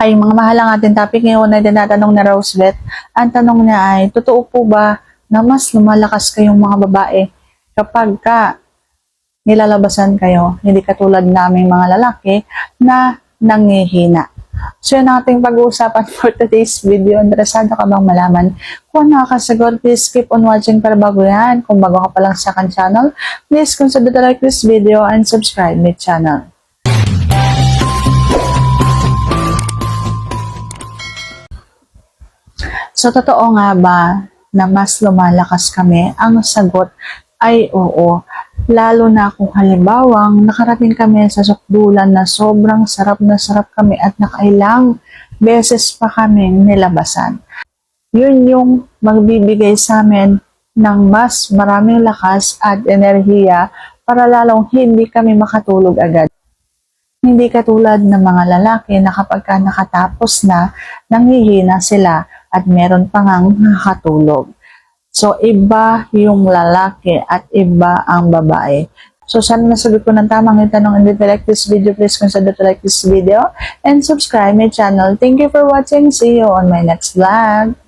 Ay, mga mahal ang ating topic ngayon na tinatanong na Rosebeth. Ang tanong niya ay, totoo po ba na mas lumalakas kayong mga babae kapag ka nilalabasan kayo, hindi katulad naming mga lalaki na nangihina. So yun ang ating pag-uusapan for today's video. Interesado ka bang malaman? Kung nakakasagot, please keep on watching para bago yan. Kung bago ka pa lang sa akin channel, please consider to like this video and subscribe my channel. So, totoo nga ba na mas lumalakas kami? Ang sagot ay oo. Lalo na kung halimbawang nakarating kami sa sukdulan na sobrang sarap na sarap kami at nakailang beses pa kami nilabasan. Yun yung magbibigay sa amin ng mas maraming lakas at enerhiya para lalong hindi kami makatulog agad. Hindi katulad ng mga lalaki na kapag ka nakatapos na, nanghihina sila at meron pa ngang nakakatulog. So, iba yung lalaki at iba ang babae. So, sana nasagot ko ng tamang yung tanong and if you like this video, please consider to like this video and subscribe my channel. Thank you for watching. See you on my next vlog.